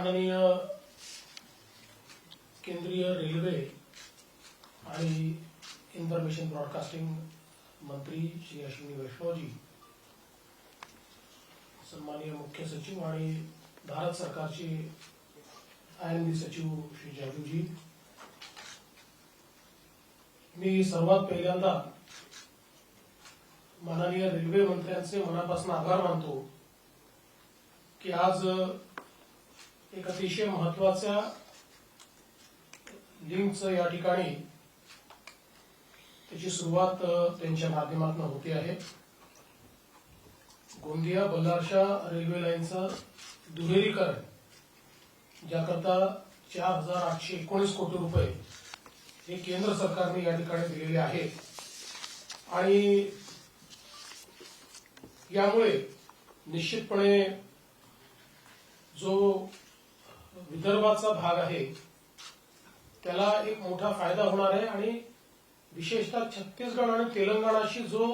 माननीय केंद्रीय रेल्वे आणि इन्फॉर्मेशन ब्रॉडकास्टिंग मंत्री श्री अश्विनी वैष्णवजी सन्माननीय मुख्य सचिव आणि भारत सरकारचे आयएनबी सचिव श्री जाजूजी मी सर्वात पहिल्यांदा माननीय रेल्वे मंत्र्यांचे मनापासून आभार मानतो की आज एक अतिशय महत्त्वाच्या लिंकचं या ठिकाणी त्याची सुरुवात त्यांच्या माध्यमातून होते आहे. गोंदिया बल्लारशा रेल्वे लाईनचं दुहेरीकरण ज्याकरता चार हजार आठशे एकोणीस कोटी रुपये हे केंद्र सरकारने या ठिकाणी दिलेले आहे. आणि यामुळे निश्चितपणे जो विदर्भाचा भाग आहे त्याला एक मोठा फायदा होणार आहे आणि विशेषतः छत्तीसगड आणि तेलंगणाशी जो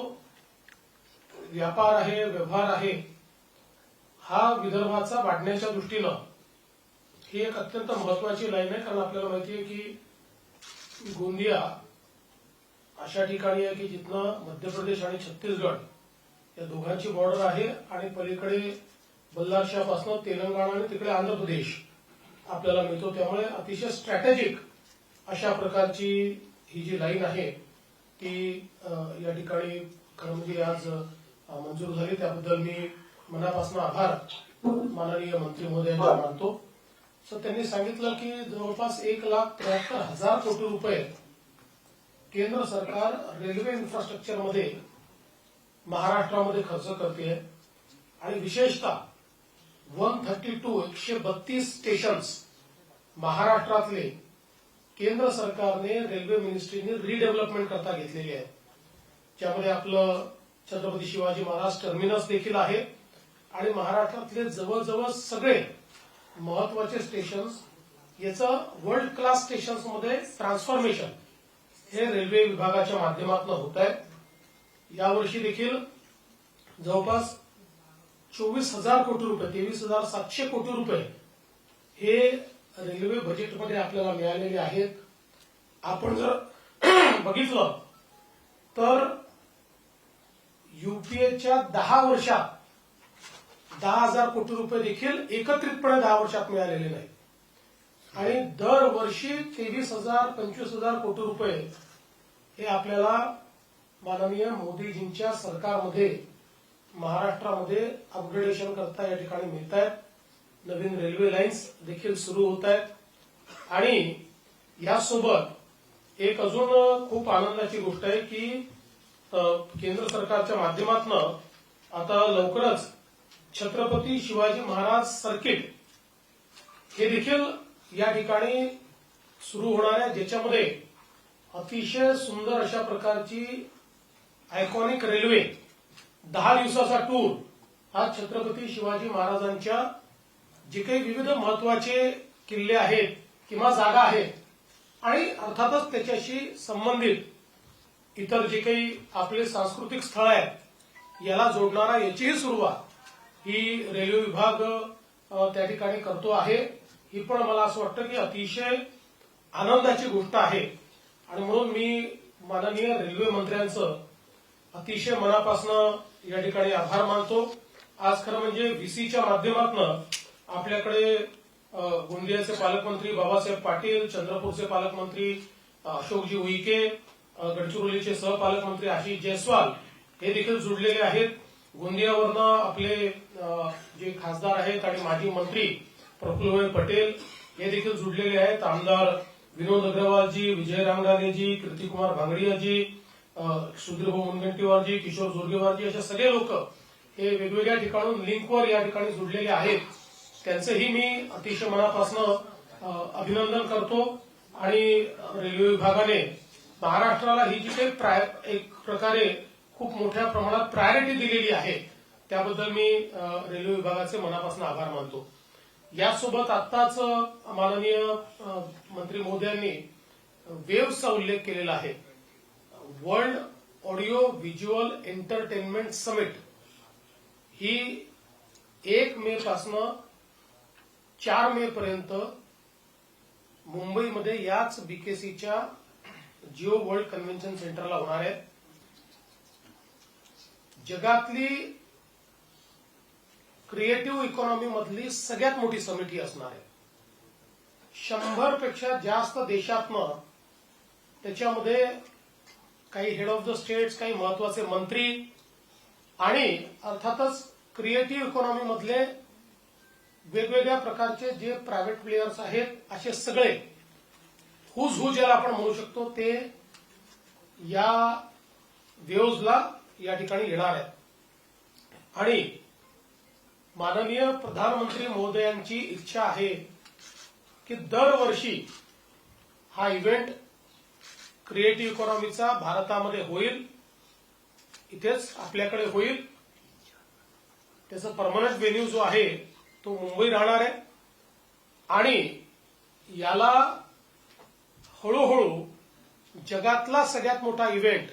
व्यापार आहे व्यवहार आहे हा विदर्भाचा वाढण्याच्या दृष्टीनं ही एक अत्यंत महत्वाची लाईन आहे. कारण आपल्याला माहिती आहे की गोंदिया अशा ठिकाणी आहे की जिथनं मध्य प्रदेश आणि छत्तीसगड या दोघांची बॉर्डर आहे आणि पलीकडे बल्लारशापासून तेलंगणा आणि तिकडे आंध्र प्रदेश. आपल्याला मिळतो. त्यामुळे अतिशय स्ट्रॅटेजिक अशा प्रकारची ही जी लाईन आहे ती या ठिकाणी खरं म्हणजे आज मंजूर झाली. त्याबद्दल मी मनापासून आभार माननीय मंत्री महोदयांना मानतो. सर त्यांनी सांगितलं की जवळपास एक लाख त्र्याहत्तर हजार कोटी रुपये केंद्र सरकार रेल्वे इन्फ्रास्ट्रक्चरमध्ये महाराष्ट्रामध्ये खर्च करते आणि विशेषतः वन थर्टी टू एकशे बत्तीस स्टेशन्स महाराष्ट्रातले केंद्र सरकारने रेल्वे मिनिस्ट्रीने रिडेव्हलपमेंट करता घेतलेली आहे. ज्यामध्ये आपलं छत्रपती शिवाजी महाराज टर्मिनस देखील आहे. आणि महाराष्ट्रातले जवळजवळ सगळे महत्त्वाचे स्टेशन्स याचं वर्ल्ड क्लास स्टेशन्समध्ये ट्रान्सफॉर्मेशन हे रेल्वे विभागाच्या माध्यमातून होत आहे. यावर्षी देखील जवळपास चोवीस हजार कोटी रुपये तेवीस हजार सातशे कोटी रुपये हे रेल्वे बजेटमध्ये आपल्याला मिळालेले आहेत. आपण जर बघितलं तर युपीएच्या दहा वर्षात दहा हजार कोटी रुपये देखील एकत्रितपणे दहा वर्षात मिळालेले नाही आणि दरवर्षी तेवीस हजार पंचवीस हजार कोटी रुपये हे आपल्याला माननीय मोदीजींच्या सरकारमध्ये महाराष्ट्रामध्ये अपग्रेडेशन करता या ठिकाणी मिळत आहेत नवीन रेल्वे लाईन्स देखील सुरू होत आहेत आणि यासोबत एक अजून खूप आनंदाची गोष्ट आहे की केंद्र सरकारच्या माध्यमातून आता लवकरच छत्रपती शिवाजी महाराज सर्किट हे देखील या ठिकाणी सुरू होणार आहे ज्याच्यामध्ये अतिशय सुंदर अशा प्रकारची आयकॉनिक रेल्वे दहा दिवसाचा टूर हा छत्रपती शिवाजी महाराजांच्या जे काही विविध महत्त्वाचे किल्ले आहेत किंवा जागा आहेत आणि अर्थातच त्याच्याशी संबंधित इतर जे काही आपले सांस्कृतिक स्थळ आहेत याला जोडणारा याचीही सुरुवात ही रेल्वे विभाग त्या ठिकाणी करतो आहे. ही पण मला असं वाटतं की अतिशय आनंदाची गोष्ट आहे. आणि म्हणून मी माननीय रेल्वे मंत्र्यांचं अतिशय मनापासून या ठिकाणी आभार मानतो. आज खरं म्हणजे व्हीसीच्या माध्यमातून आपल्याकडे गोंदियाचे पालकमंत्री बाबासाहेब पाटील चंद्रपूरचे पालकमंत्री अशोकजी उईके गडचिरोलीचे सहपालकमंत्री आशिष जयस्वाल हे देखील जुडलेले आहेत. गोंदियावरनं आपले जे खासदार आहेत आणि माजी मंत्री प्रफुल्लभाई पटेल हे देखील जुडलेले आहेत. आमदार विनोद अग्रवालजी विजय रामगालेजी कीर्तिकुमार भांगडियाजी सुधीरभाऊ मुनगंटीवारजी किशोर जोरगेवारजी असे सगळे लोक हे वेगवेगळ्या ठिकाणून लिंकवर या ठिकाणी जुडलेले आहेत. त्यांचंही मी अतिशय मनापासून अभिनंदन करतो. आणि रेल्वे विभागाने महाराष्ट्राला ही जी काही प्राय- एक प्रकारे खूप मोठ्या प्रमाणात प्रायोरिटी दिलेली आहे त्याबद्दल मी रेल्वे विभागाचे मनापासून आभार मानतो. यासोबत आत्ताच माननीय मंत्री मंत्री महोदयांनी वेव्हचा उल्लेख केलेला आहे. World audio visual entertainment summit ही एक मे पासनं चार मे पर्यंत मुंबईमध्ये याच बीकेसीच्या जिओ वर्ल्ड कन्व्हेन्शन सेंटरला होणार आहे. जगातली क्रिएटिव्ह इकॉनॉमी मधली सगळ्यात मोठी समिट ही असणार आहे. शंभरपेक्षा जास्त देशातनं त्याच्यामध्ये काही हेड ऑफ द स्टेट्स काही महत्त्वाचे मंत्री आणि अर्थातच क्रिएटिव्ह इकॉनॉमी मधले वेगवेगळ्या प्रकारचे जे प्रायव्हेट प्लेयर्स आहेत असे सगळे हुज हु ज्याला आपण म्हणू शकतो ते या वेव्हजला या ठिकाणी येणार आहेत. आणि माननीय प्रधानमंत्री महोदयांची इच्छा आहे की दरवर्षी हा इव्हेंट क्रिएटिव्ह इकॉनॉमीचा भारतामध्ये होईल इथेच आपल्याकडे होईल. त्याचा परमनंट वेन्यू जो आहे तो मुंबई राहणार आहे. आणि याला हळूहळू जगातला सगळ्यात मोठा इव्हेंट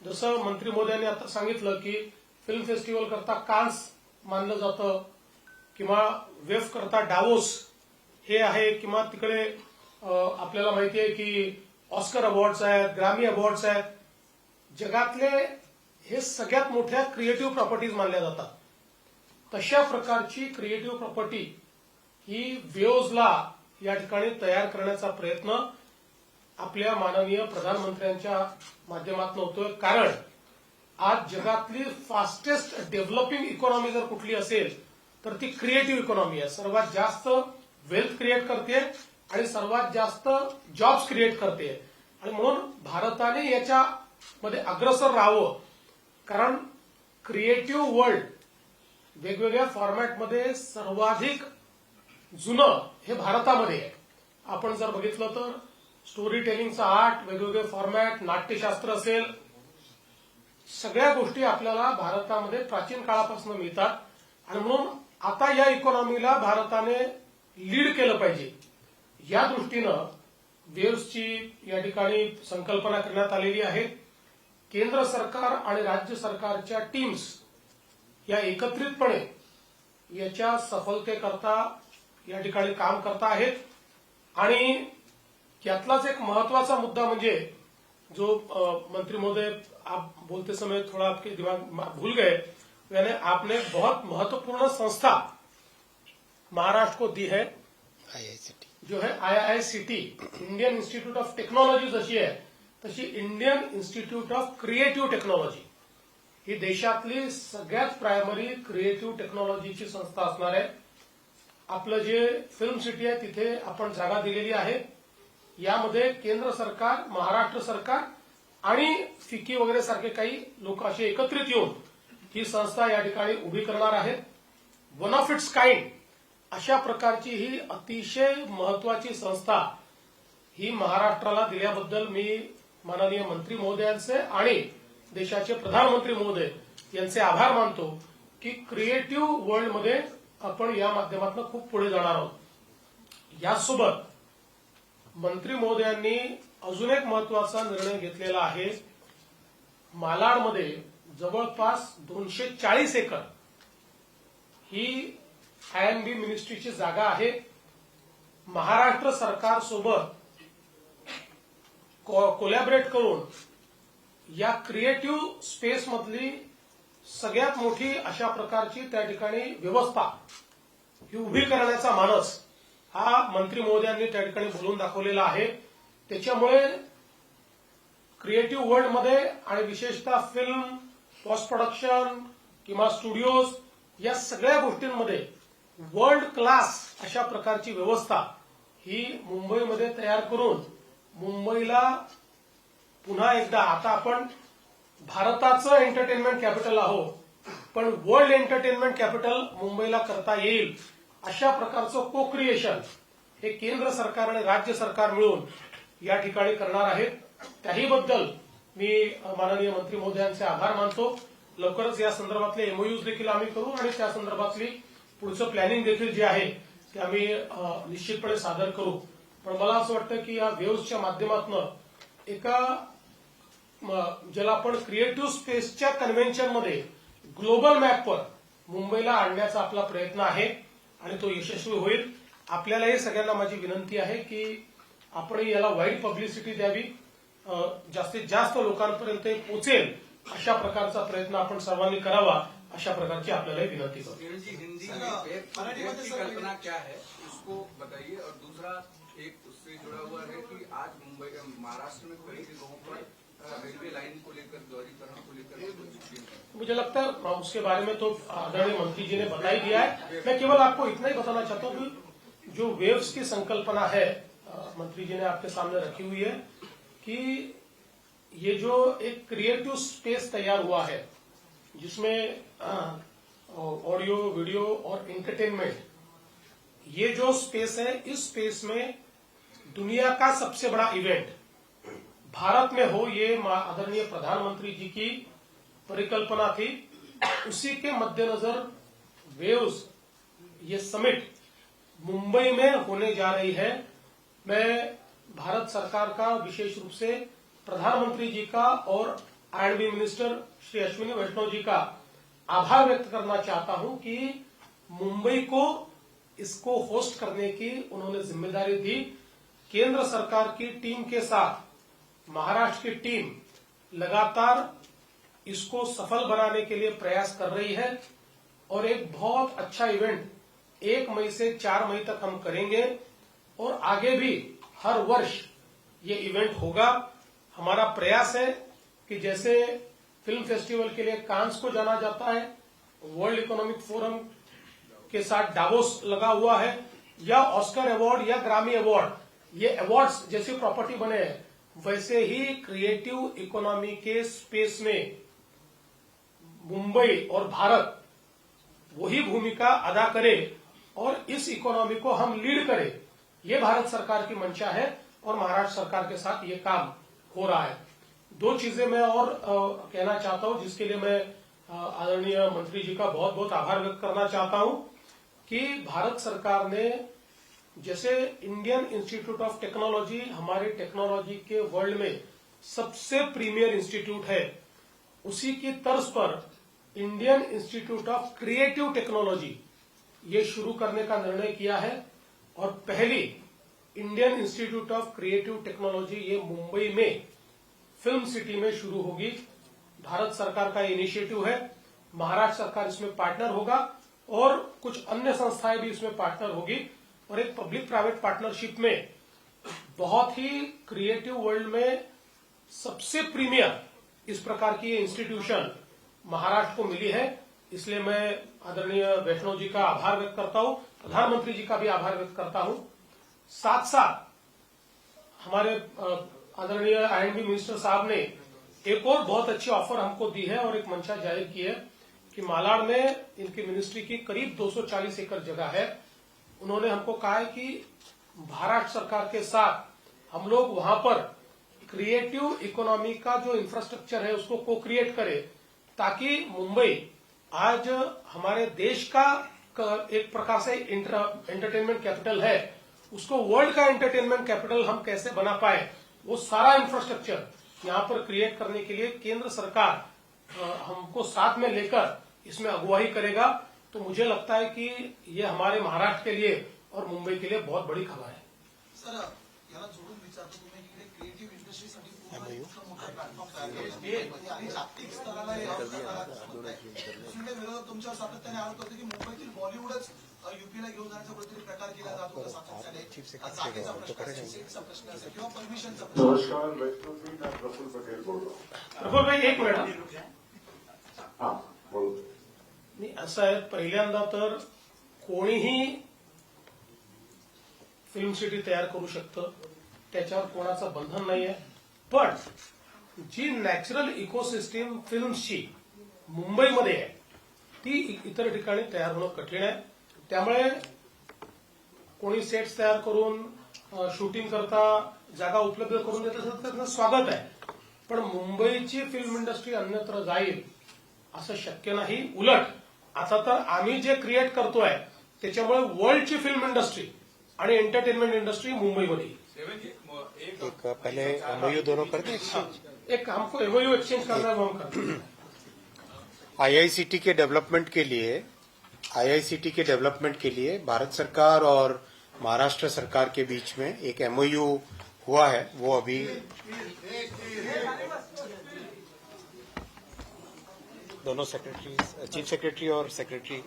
जसं मंत्री मोदयांनी आता सांगितलं की फिल्म फेस्टिवल करता कान्स मानलं जातं किंवा वेफ करता डावोस हे आहे किंवा तिकडे आपल्याला माहिती आहे की ऑस्कर अवॉर्ड्स आहेत ग्रामी अवॉर्ड्स आहेत. जगातले हे सगळ्यात मोठ्या क्रिएटिव्ह प्रॉपर्टीज मानल्या जातात. तशा प्रकारची क्रिएटिव्ह प्रॉपर्टी ही वेओजला या ठिकाणी तयार करण्याचा प्रयत्न आपल्या माननीय प्रधानमंत्र्यांच्या माध्यमातून होतोय. कारण आज जगातली फास्टेस्ट डेव्हलपिंग इकॉनॉमी जर कुठली असेल तर ती क्रिएटिव्ह इकॉनॉमी आहे. सर्वात जास्त वेल्थ क्रिएट करते आणि सर्वात जास्त जॉब्स क्रिएट करते. आणि म्हणून भारताने याच्यामध्ये अग्रसर राहावं. कारण क्रिएटिव्ह वर्ल्ड वेगवेगळ्या फॉर्मॅटमध्ये सर्वाधिक जुनं हे भारतामध्ये आहे. आपण जर बघितलं तर स्टोरी टेलिंगचा आर्ट वेगवेगळे फॉर्मॅट नाट्यशास्त्र असेल सगळ्या गोष्टी आपल्याला भारतामध्ये प्राचीन काळापासून मिळतात. आणि म्हणून आता या इकॉनॉमीला भारताने लीड केलं पाहिजे. या दृष्टीनं वेव्सची या ठिकाणी संकल्पना करण्यात आलेली आहे. केंद्र सरकार आणि राज्य सरकारच्या टीम्स या एकत्रितपणे याच्या सफलतेकरता या ठिकाणी काम करता आहेत. आणि यातलाच एक महत्त्वाचा मुद्दा म्हणजे जो मंत्री महोदय आप बोलते समय थोड़ा आपके दिमाग भूल गए. यानी आपने बहुत महत्त्वपूर्ण संस्था महाराष्ट्र को दी है. आयआयसीटी जो है IICT Indian institute of technology जशी आहे तशी Indian institute of creative technology ही देशातली सगळ्यात प्रायमरी क्रिएटिव्ह टेक्नॉलॉजीची संस्था असणार आहे. आपलं जे फिल्म सिटी आहे तिथे आपण जागा दिलेली आहे. यामध्ये केंद्र सरकार महाराष्ट्र सरकार आणि फिकी वगैरे सारखे काही लोक असे एकत्रित येऊन ही संस्था या ठिकाणी उभी करणार आहेत. वन ऑफ इट्स काइंड अशा प्रकारची ही अतिशय महत्वाची संस्था ही महाराष्ट्राला दिल्याबद्दल मी माननीय मंत्री महोदयांचे आणि देशाचे प्रधानमंत्री महोदय यांचे आभार मानतो की क्रिएटिव्ह वर्ल्डमध्ये आपण या माध्यमातून खूप पुढे जाणार आहोत. यासोबत मंत्री महोदयांनी अजून एक महत्त्वाचा निर्णय घेतलेला आहे. मालाडमध्ये जवळपास दोनशे चाळीस एकर ही आय एम बी मिनिस्ट्रीची जागा आहे. महाराष्ट्र सरकारसोबत कोलॅबरेट करून या क्रिएटिव्ह स्पेसमधली सगळ्यात मोठी अशा प्रकारची त्या ठिकाणी व्यवस्था ही उभी करण्याचा मानस हा मंत्री महोदयांनी त्या ठिकाणी बोलून दाखवलेला आहे. त्याच्यामुळे क्रिएटिव्ह वर्ल्डमध्ये आणि विशेषतः फिल्म पोस्ट प्रोडक्शन किंवा स्टुडिओज या सगळ्या गोष्टींमध्ये वर्ल्ड क्लास अशा प्रकारची व्यवस्था ही मुंबईमध्ये तयार करून मुंबईला पुन्हा एकदा आता आपण भारताचं एंटरटेनमेंट कॅपिटल आहोत पण वर्ल्ड एंटरटेनमेंट कॅपिटल मुंबईला करता येईल अशा प्रकारचं को क्रिएशन हे केंद्र सरकार आणि राज्य सरकार मिळून या ठिकाणी करणार आहेत. त्याहीबद्दल मी माननीय मंत्री महोदयांचे आभार मानतो. लवकरच या संदर्भातले एमओयूज देखील आम्ही करू आणि त्या संदर्भातली पुढचं प्लॅनिंग देखील जे आहे ते आम्ही निश्चितपणे सादर करू. पण मला असं वाटतं की या वेव्हच्या माध्यमातून एका ज्याला आपण क्रिएटिव्ह स्पेसच्या कन्व्हेन्शनमध्ये ग्लोबल मॅपवर मुंबईला आणण्याचा आपला प्रयत्न आहे आणि तो यशस्वी होईल आपल्यालाही सगळ्यांना माझी विनंती आहे की आपण याला वाईट पब्लिसिटी द्यावी. जास्तीत जास्त लोकांपर्यंत पोचेल अशा प्रकारचा प्रयत्न आपण सर्वांनी करावा. अशा प्रकारची आपल्याला विनंती करतो. किरण जी हिंदी मराठी की कल्पना क्या है? उसको बताइए। और दूसरा एक उससे जुड़ा हुआ है कि आज मुंबई महाराष्ट्र में कई जगहों पर रेलवे लाइन को लेकर दोहरीकरण को लेकर मुझे लगता है उसके बारे में तो आदरणीय मंत्री जी ने बता ही दिया है। मैं केवल आपको इतना ही बताना चाहता हूँ कि जो वेव्स की संकल्पना है मंत्री जी ने आपके सामने रखी हुई है कि ये जो एक क्रिएटिव स्पेस तैयार हुआ है जिसमें ऑडियो वीडियो और एंटरटेनमेंट ये जो स्पेस है, इस स्पेस में दुनिया का सबसे बड़ा इवेंट भारत में हो ये आदरणीय प्रधानमंत्री जी की परिकल्पना थी, उसी के मद्देनजर वेव्स ये समिट मुंबई में होने जा रही है। मैं भारत सरकार का विशेष रूप से प्रधानमंत्री जी का और I and B minister Shri Ashwini Vaishnaw ji का आभार व्यक्त करना चाहता हूँ कि मुंबई को इसको होस्ट करने की उन्होंने ज़िम्मेदारी दी। केंद्र सरकार की टीम के साथ, महाराष्ट्र की टीम लगातार इसको सफल बनाने के लिए प्रयास कर रही है और एक बहुत अच्छा इवेंट एक मई से चार मई तक हम करेंगे और आगे भी हर वर्ष ये इवेंट होगा। हमारा प्रयास है कि जैसे फ़िल्म फेस्टिवल के लिए कांस को जाना जाता है, वर्ल्ड इकोनॉमिक फोरम के साथ डावोस लगा हुआ है, या ऑस्कर अवार्ड या ग्रामी अवार्ड, ये अवार्ड्स जैसी प्रॉपर्टी बने हैं, वैसे ही क्रिएटिव इकोनॉमी के स्पेस में मुंबई और भारत वही भूमिका अदा करे और इस इकोनॉमी को हम लीड करें। ये भारत सरकार की मंशा है और महाराष्ट्र सरकार के साथ ये काम हो रहा है। दो चीज़ें मैं और अ, कहना चाहता हूँ जिसके लिए मैं आदरणीय मंत्री जी का बहुत बहुत आभार व्यक्त करना चाहता हूँ कि भारत सरकार ने जैसे इंडियन इंस्टीट्यूट ऑफ़ टेक्नोलॉजी हमारे टेक्नोलॉजी के वर्ल्ड में सबसे प्रीमियर इंस्टीट्यूट है उसी की तर्ज पर Indian institute of creative technology ये शुरू करने का निर्णय किया है और पहली Indian institute of creative technology ये मुंबई में फ़िल्म सिटी में शुरू होगी। भारत सरकार का इनिशिएटिव है। महाराष्ट्र सरकार इसमें पार्टनर होगा और कुछ अन्य संस्थाएँ भी इसमें पार्टनर होगी। और एक पब्लिक प्राइवेट पार्टनरशिप में बहुत ही क्रिएटिव वर्ल्ड में सबसे प्रीमियर इस प्रकार की इंस्टीट्यूशन महाराष्ट्र को मिली है। इसलिए मैं आदरणीय वैष्णव जी का आभार व्यक्त करता हूँ। प्रधानमंत्री जी का भी आभार व्यक्त करता हूँ। साथ साथ हमारे आदरणीय आईएनबी मिनिस्टर साहब ने एक और बहुत अच्छी ऑफ़र हमको दी है और एक मंशा ज़ाहिर की है कि मालाड में इनकी मिनिस्ट्री की करीब 240 एकड़ जगह है। उन्होंने हमको कहा है कि महाराष्ट्र सरकार के साथ हम लोग वहाँ पर क्रिएटिव इकोनॉमी का जो इंफ्रास्ट्रक्चर है उसको को क्रिएट करें ताकि मुंबई आज हमारे देश का एक प्रकार से एंटरटेनमेंट कैपिटल है। उसको वर्ल्ड का एंटरटेनमेंट कैपिटल हम कैसे बना पाए? वो सारा इंफ्रास्ट्रक्चर यहाँ पर क्रिएट करने के लिए केंद्र सरकार हमको साथ में लेकर इसमें अगुवाई करेगा। तो मुझे लगता है कि ये हमारे महाराष्ट्र के लिए और मुंबई के लिए बहुत बड़ी खबर है। सर याला जोडून विचारतो तुम्ही इकडे क्रिएटिव्ह इंडस्ट्रीसाठी जागतिक स्तराला होत सातत्याने आरोप करतो की मुंबईतील बॉलिवूडच युपीला घेऊन जाण्याचा कुठेतरी प्रकार केला जात होता सातत्याने जागेचा प्रश्न असेल सीटचा प्रश्न असेल किंवा परमिशनचा प्रश्न नमस्कार वैष्णव जी मैं प्रफुल्ल पटेल बोल रहा प्रफुल्ल भाई एक मिनिट. बोलो नाही असं आहे पहिल्यांदा तर कोणीही फिल्म सिटी तयार करू शकतं. त्याच्यावर कोणाचं बंधन नाहीये. पण जी नॅचरल इकोसिस्टीम फिल्मची मुंबईमध्ये आहे ती इतर ठिकाणी तयार होणं कठीण आहे. त्यामुळे कोणी सेट्स तयार करून शूटिंग करता जागा उपलब्ध करून देत असेल तर त्याचं स्वागत आहे. पण मुंबईची फिल्म इंडस्ट्री अन्यत्र जाईल असं शक्य नाही. उलट आता तर आम्ही जे क्रिएट करतोय त्याच्यामुळे वर्ल्डची फिल्म इंडस्ट्री आणि एंटरटेनमेंट इंडस्ट्री मुंबईमध्ये एक पहले एमओयू दोनों कर दें एक हमको एमओयू एक्सचेंज करना है वो हम करते हैं आईआईसीटी के डेवलपमेंट के लिए आईआईसीटी के डेवलपमेंट के लिए भारत सरकार और महाराष्ट्र सरकार के बीच में एक एमओयू हुआ है वो अभी दोनों सेक्रेटरी चीफ सेक्रेटरी और सेक्रेटरी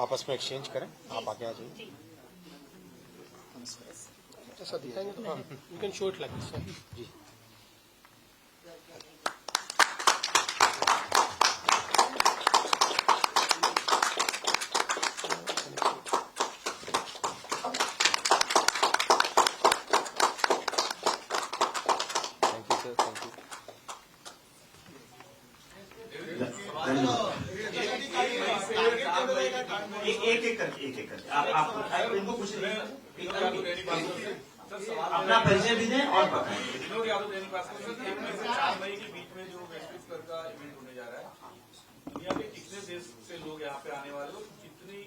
आपस में एक्सचेंज करें। आप आगे आ जाइए। ऐसा दिखाएँगे you can show it like G thank you sir thank you एक एक एक करके आप आप इनको पूछ अपना परिचय भी दें और बताएँ विनोद यादव दैनिक भास्कर से एक मई से चार मई के बीच में जो वैश्विक स्तर का इवेंट होने जा रहा है दुनिया के कितने देश से लोग यहाँ पे आने वाले हो? कितनी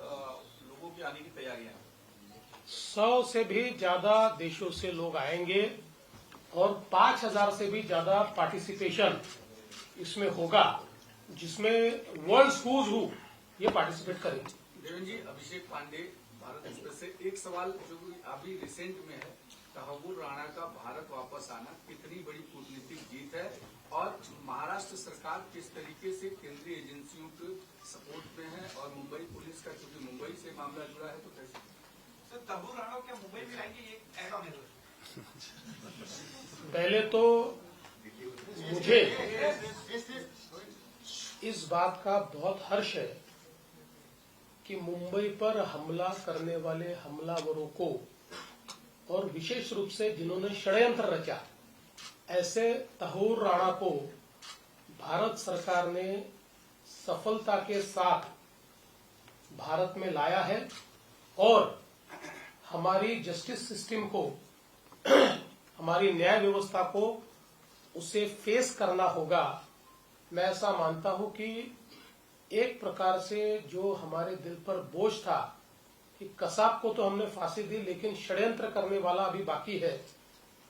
लोगों की आने की तैयारियाँ सौ से भी ज़्यादा देशों से लोग आएँगे और पाँच हज़ार से भी ज़्यादा पार्टिसिपेशन इसमें होगा जिसमें वर्ल्ड स्कूल हु ये पार्टिसिपेट करेंगे। देवेंद्र जी अभिषेक पांडे भारत एक्सप्रेस से। एक सवाल जो अभी रिसेंट में है तहवुर राणा का भारत वापस आना कितनी बड़ी कूटनीतिक जीत है और महाराष्ट्र सरकार किस तरीके से केंद्रीय एजेंसियों के सपोर्ट में है और मुंबई पुलिस का क्योंकि मुंबई से मामला जुड़ा है तो कैसे? सर तबूर राणा क्या मुंबई में आएँगे ये ऑन है। पहले तो मुझे इस बात का बहुत हर्ष है कि मुंबई पर हमला करने वाले हमलावरों को, और विशेष रूप से जिन्होंने षड्यंत्र रचा, ऐसे तहूर राणा को भारत सरकार ने सफलता के साथ भारत में लाया है, और हमारी जस्टिस सिस्टम को, हमारी न्याय व्यवस्था को उसे फेस करना होगा। मैं ऐसा मानता हूँ कि एक प्रकार से जो हमारे दिल पर बोझ था कि कसाब को तो हमने फांसी दी, लेकिन षड्यंत्र करने वाला अभी बाकी है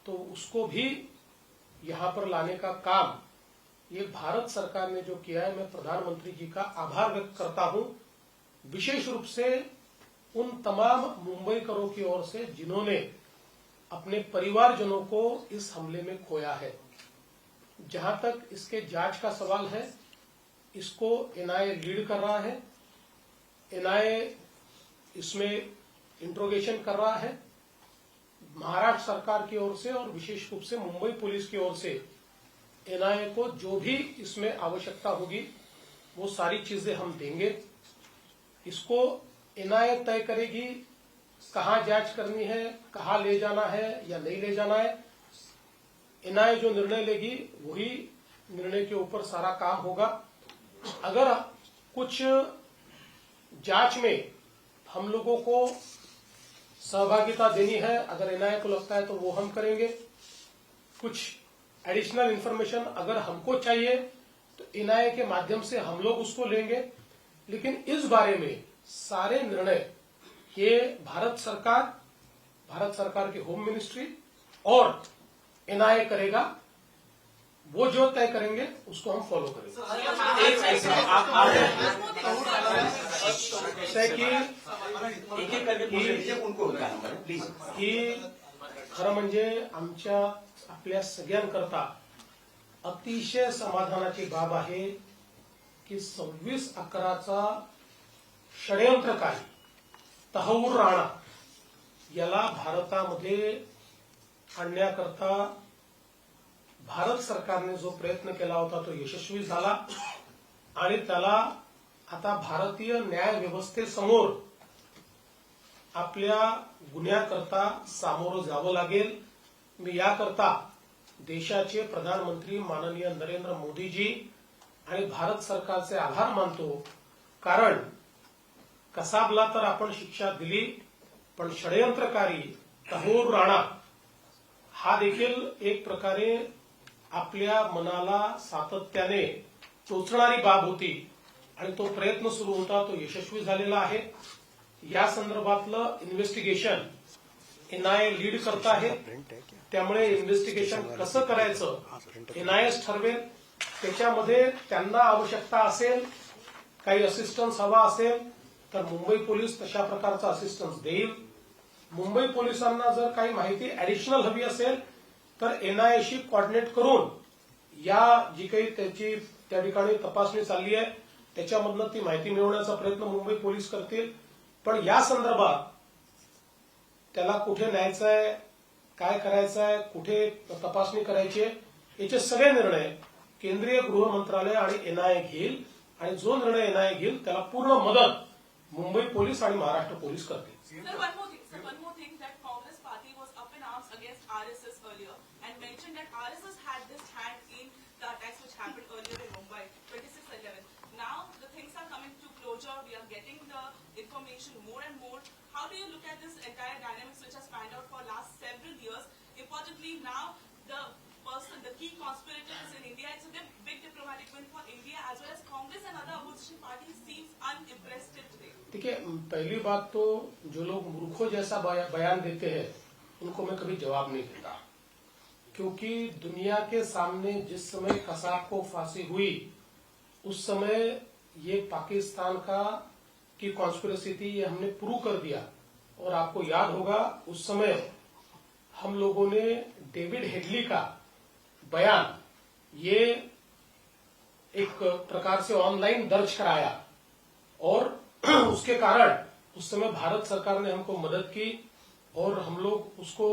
तो उसको भी यहाँ पर लाने का काम ये भारत सरकार ने जो किया है, मैं प्रधानमंत्री जी का आभार व्यक्त करता हूँ। विशेष रूप से उन तमाम मुंबईकरों की ओर से जिन्होंने अपने परिवारजनों को इस हमले में खोया है। जहाँ तक इसके जाँच का सवाल है इसको एनआईए लीड कर रहा है। एनआईए इसमें इंट्रोगेशन कर रहा है। महाराष्ट्र सरकार की ओर से और विशेष रूप से मुंबई पुलिस की ओर से एनआईए को जो भी इसमें आवश्यकता होगी, वो सारी चीज़ें हम देंगे। इसको एनआईए तय करेगी कहाँ जाँच करनी है, कहाँ ले जाना है या नहीं ले जाना है। एनआईए जो निर्णय लेगी, वही निर्णय के ऊपर सारा काम होगा। अगर कुछ जाँच में हम लोगों को सहभागिता देनी है, अगर एनआईए को लगता है तो वो हम करेंगे। कुछ एडिशनल इन्फॉर्मेशन अगर हमको चाहिए तो एनआईए के माध्यम से हम लोग उसको लेंगे। लेकिन इस बारे में सारे निर्णय ये भारत सरकार भारत सरकार की होम मिनिस्ट्री और एनआईए करेगा। वो जो तय करेंगे उसको हम फॉलो करेंगे। की ही खरं म्हणजे आमच्या आपल्या सगळ्यांकरता अतिशय समाधानाची बाब आहे की सव्वीस अकराचा षड्यंत्रकारी तहूर राणा याला भारतामध्ये आणण्याकरता भारत सरकारने जो प्रयत्न केला होता तो यशस्वी झाला. आणि त्याला आता भारतीय न्याय व्यवस्थेसमोर आपल्या गुन्ह्याकरता सामोरं जावं लागेल. मी याकरता देशाचे प्रधानमंत्री माननीय नरेंद्र मोदीजी आणि भारत सरकारचे आभार मानतो. कारण कसाबला तर आपण शिक्षा दिली पण षड्यंत्रकारी तहोर राणा हा देखील एक प्रकारे आपल्या मनाला सातत्याने टोचणारी बाब होती आणि तो प्रयत्न सुरू होता तो यशस्वी झालेला आहे. या संदर्भातलं इन्व्हेस्टिगेशन एनआयए लीड करत आहे. त्यामुळे इन्व्हेस्टिगेशन कसं करायचं एनआयएस ठरवेल त्याच्यामध्ये त्यांना आवश्यकता असेल काही असिस्टन्स हवा असेल तर मुंबई पोलीस तशा प्रकारचा असिस्टन्स देईल. मुंबई पोलिसांना जर काही माहिती ऍडिशनल हवी असेल तर एनआयएशी कॉर्डिनेट करून या जी काही त्याची त्या ठिकाणी तपासणी चालली आहे त्याच्यामधनं ती माहिती मिळवण्याचा प्रयत्न मुंबई पोलीस करतील. पण या संदर्भात त्याला कुठे न्यायचं आहे काय करायचं आहे कुठे तपासणी करायची आहे याचे सगळे निर्णय केंद्रीय गृह मंत्रालय आणि एनआयए घेईल. आणि जो निर्णय एनआयए घेईल त्याला पूर्ण मदत मुंबई पोलीस आणि महाराष्ट्र पोलीस करतील. Against RSS earlier and mentioned that RSS had this hand in the attacks which happened earlier in Mumbai, 2611. Now the things are coming to closure. We are getting the information more and more. How do you look at this entire dynamics which has panned out for last several years? Importantly, now the person, the key conspirator is in India. It's a big, diplomatic win for India as well as Congress and other opposition parties seems unimpressed today. देखिए पहली बात तो जो लोग मूर्खों जैसा बयान देते हैं उनको मैं कभी जवाब नहीं देता। क्योंकि दुनिया के सामने जिस समय कसाब को फांसी हुई, उस समय ये पाकिस्तान का की कॉन्स्पिरसी थी, ये हमने प्रूव कर दिया। और आपको याद होगा, उस समय हम लोगों ने डेविड हेडली का बयान, ये एक प्रकार से ऑनलाइन दर्ज कराया। और उसके कारण उस समय भारत सरकार ने हमको मदद की। और हम लोग उसको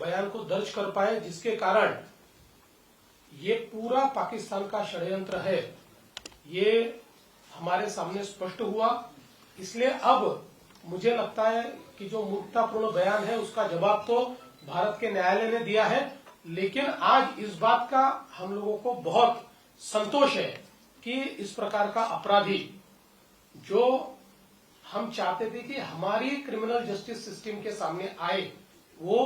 बयान को दर्ज कर पाए, जिसके कारण ये पूरा पाकिस्तान का षड्यंत्र है। ये हमारे सामने स्पष्ट हुआ। इसलिए अब मुझे लगता है कि जो मूर्खतापूर्ण बयान है, उसका जवाब तो भारत के न्यायालय ने दिया है। लेकिन आज इस बात का हम लोगों को बहुत संतोष है कि इस प्रकार का अपराधी जो हम चाहते थे कि हमारी क्रिमिनल जस्टिस सिस्टम के सामने आए वो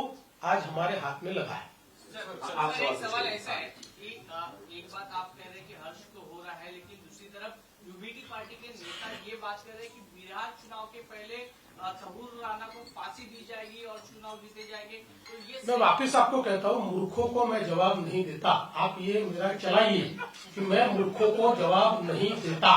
आज हमारे हाथ में लगा है। आप सवाल ऐसा है कि एक बात आप कह रहे हैं कि हर्ष तो हो रहा है लेकिन दूसरी तरफ़ यूबीटी पार्टी के नेता ये बात कर रहे हैं कि बिहार चुनाव के पहले थहूर राना मैं वापस आपको कहता हूँ मूर्खों को मैं जवाब नहीं देता। आप ये मेरा चलाइए कि मैं मूर्खों को जवाब नहीं देता।